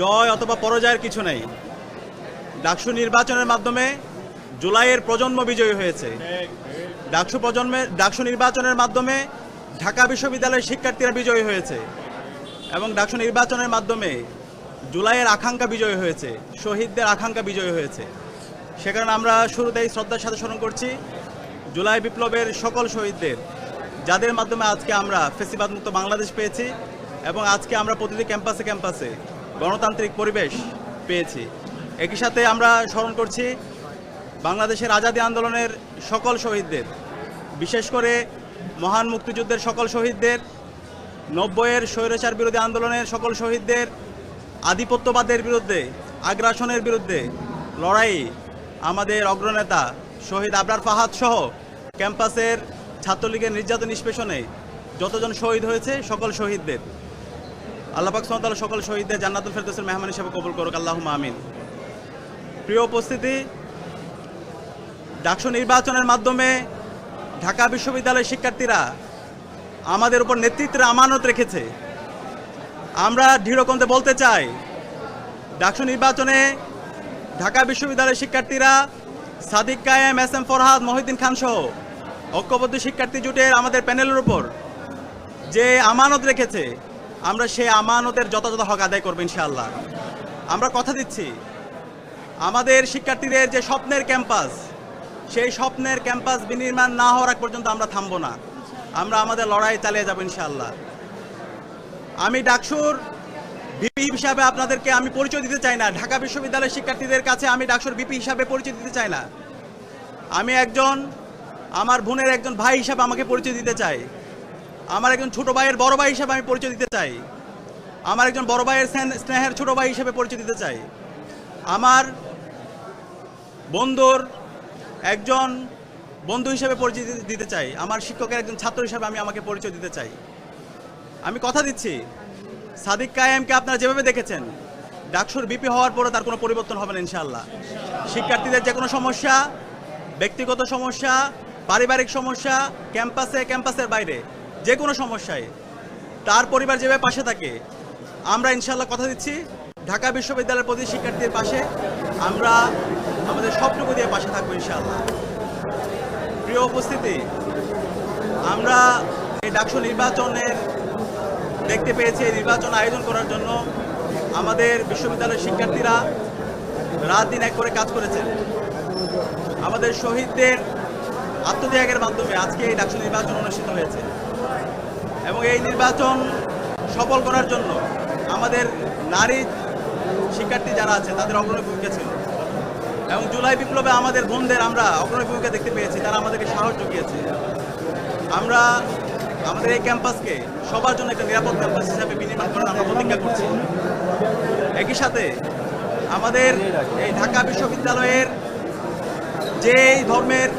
জয় অথবা পরাজয়ের কিছু নেই। ডাকসু নির্বাচনের মাধ্যমে জুলাইয়ের প্রজন্ম বিজয়ী হয়েছে। ডাকসু প্রজন্মের ডাকসু নির্বাচনের মাধ্যমে ঢাকা বিশ্ববিদ্যালয়ের শিক্ষার্থীরা বিজয়ী হয়েছে এবং ডাকসু নির্বাচনের মাধ্যমে জুলাইয়ের আকাঙ্ক্ষা বিজয়ী হয়েছে, শহীদদের আকাঙ্ক্ষা বিজয়ী হয়েছে। সে কারণে আমরা শুরুতেই শ্রদ্ধার সাথে স্মরণ করছি, জুলাই বিপ্লবের সকল শহীদদের, যাদের মাধ্যমে আজকে আমরা ফেসিবাদ মুক্ত বাংলাদেশ পেয়েছি এবং আজকে আমরা প্রতিটি ক্যাম্পাসে ক্যাম্পাসে গণতান্ত্রিক পরিবেশ পেয়েছি। একই সাথে আমরা স্মরণ করছি বাংলাদেশের আজাদী আন্দোলনের সকল শহীদদের, বিশেষ করে মহান মুক্তিযুদ্ধের সকল শহীদদের, নব্বইয়ের স্বৈরাচার বিরোধী আন্দোলনের সকল শহীদদের, আধিপত্যবাদের বিরুদ্ধে, আগ্রাসনের বিরুদ্ধে লড়াই আমাদের অগ্রনেতা শহীদ আবরার ফাহাদ সহ ক্যাম্পাসের ছাত্রলীগের নির্যাতন নিষ্পেষণে যতজন শহীদ হয়েছে সকল শহীদদের। আল্লাহ পাক সকল শহীদদের জান্নাতুল ফেরদৌসের মেহমান হিসেবে কবুল করুক, আল্লাহুম্মা আমিন। প্রিয় উপস্থিতি, ডাকসু নির্বাচনের মাধ্যমে ঢাকা বিশ্ববিদ্যালয়ের শিক্ষার্থীরা আমাদের উপর নেতৃত্বের আমানত রেখেছে। আমরা দৃঢ়কণ্ঠে বলতে চাই, ডাকসু নির্বাচনে ঢাকা বিশ্ববিদ্যালয়ের শিক্ষার্থীরা সাদিক কায়েম, এস এম ফরহাদ, মহিউদ্দিন খান সহ ঐক্যবদ্ধ শিক্ষার্থী জোটের আমাদের প্যানেলের উপর যে আমানত রেখেছে আমরা সেই আমানতের যথাযথ হক আদায় করব ইনশাআল্লাহ। আমরা কথা দিচ্ছি, আমাদের শিক্ষার্থীদের যে স্বপ্নের ক্যাম্পাস, সেই স্বপ্নের ক্যাম্পাস বিনির্মাণ না হওয়ার পর্যন্ত আমরা থামবো না। আমরা আমাদের লড়াই চালিয়ে যাব ইনশাআল্লাহ। আমি ডাকসুর বিপি হিসাবে আপনাদেরকে আমি পরিচয় দিতে চাই না। ঢাকা বিশ্ববিদ্যালয়ের শিক্ষার্থীদের কাছে আমি ডাকসুর বিপি হিসাবে পরিচয় দিতে চাই না। আমি একজন, আমার বোনের একজন ভাই হিসাবে আমাকে পরিচয় দিতে চাই। আমার একজন ছোট ভাইয়ের বড় ভাই হিসাবে আমি পরিচয় দিতে চাই। আমার একজন বড় ভাইয়ের স্নেহের ছোট ভাই হিসেবে পরিচয় দিতে চাই। আমার বন্ধুর একজন বন্ধু হিসেবে পরিচয় দিতে- চাই। আমার শিক্ষকের একজন ছাত্র হিসেবে আমি আমাকে পরিচয় দিতে চাই। আমি কথা দিচ্ছি। সাদিক কায়েমকে আপনারা যেভাবে দেখেছেন, ডাকসুর বিপি হওয়ার পরে তার কোনো পরিবর্তন হবে না, ইনশাআল্লাহ। শিক্ষার্থীদের যে কোনো সমস্যা, ব্যক্তিগত সমস্যা, পারিবারিক সমস্যা, ক্যাম্পাসে, ক্যাম্পাসের বাইরে যে কোনো সমস্যায়, তার পরিবার যেভাবে পাশে থাকে, আমরা ইনশাল্লাহ কথা দিচ্ছি। ঢাকা বিশ্ববিদ্যালয়ের প্রতি শিক্ষার্থীর পাশে, আমরা আমাদের সবটুকু দিয়ে পাশে থাকব ইনশাল্লাহ প্রিয় উপস্থিতি, আমরা এই ডাকসু নির্বাচনের দেখতে পেয়েছি, এই নির্বাচন আয়োজন করার জন্য আমাদের বিশ্ববিদ্যালয়ের শিক্ষার্থীরা রাত দিন এক করে কাজ করেছেন। আমাদের শহীদদের আত্মত্যাগের মাধ্যমে আজকে এই ডাকসু নির্বাচন অনুষ্ঠিত হয়েছে। এবং এই নির্বাচন সফল করার জন্য আমাদের নারী শিক্ষার্থী যারা আছে, তাদের অগ্রণী ভূমিকা ছিল। এবং জুলাই বিপ্লবে আমাদের বোনদের আমরা অগ্রণী ভূমিকা দেখতে পেয়েছি, তারা আমাদেরকে সাহস জুগিয়েছে। আমরা আমাদের এই ক্যাম্পাসকে সবার জন্য একটা নিরাপদ ক্যাম্পাস হিসাবে বিনির্মাণ করার আমরা প্রতিজ্ঞা করছি। একই সাথে আমাদের এই ঢাকা বিশ্ববিদ্যালয়ের যেই ধর্মের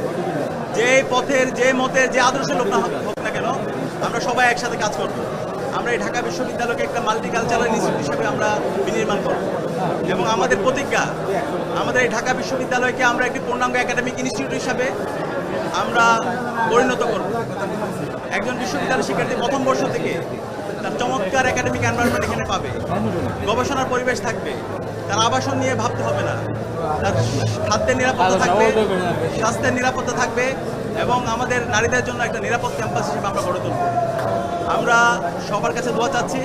যে পথের যে মতের, যে আদর্শের কেন আমরা সবাই একসাথে কাজ করব। আমরা এই ঢাকা বিশ্ববিদ্যালয়কে একটা মাল্টিকালচারাল ইনস্টিটিউট হিসেবে আমরা বিনির্মাণ করব। এবং আমাদের প্রতিজ্ঞা, আমাদের এই ঢাকা বিশ্ববিদ্যালয়কে আমরা একটি পূর্ণাঙ্গ একাডেমিক ইনস্টিটিউট হিসাবে আমরা পরিণত করব। একজন বিশ্ববিদ্যালয় শিক্ষার্থী প্রথম বর্ষ থেকে চমৎকার একাডেমিক এনভায়রনমেন্ট এখানে পাবে। গবেষণার পরিবেশ থাকবে। তার আবাসন নিয়ে ভাবতে হবে না। তার খাদ্যের নিরাপত্তা থাকবে স্বাস্থ্যের নিরাপত্তা থাকবে এবং আমাদের নারীদের জন্য একটা নিরাপদ ক্যাম্পাস হিসেবে আমরা গড়ে তুলব। আমরা সবার কাছে দোয়া চাচ্ছি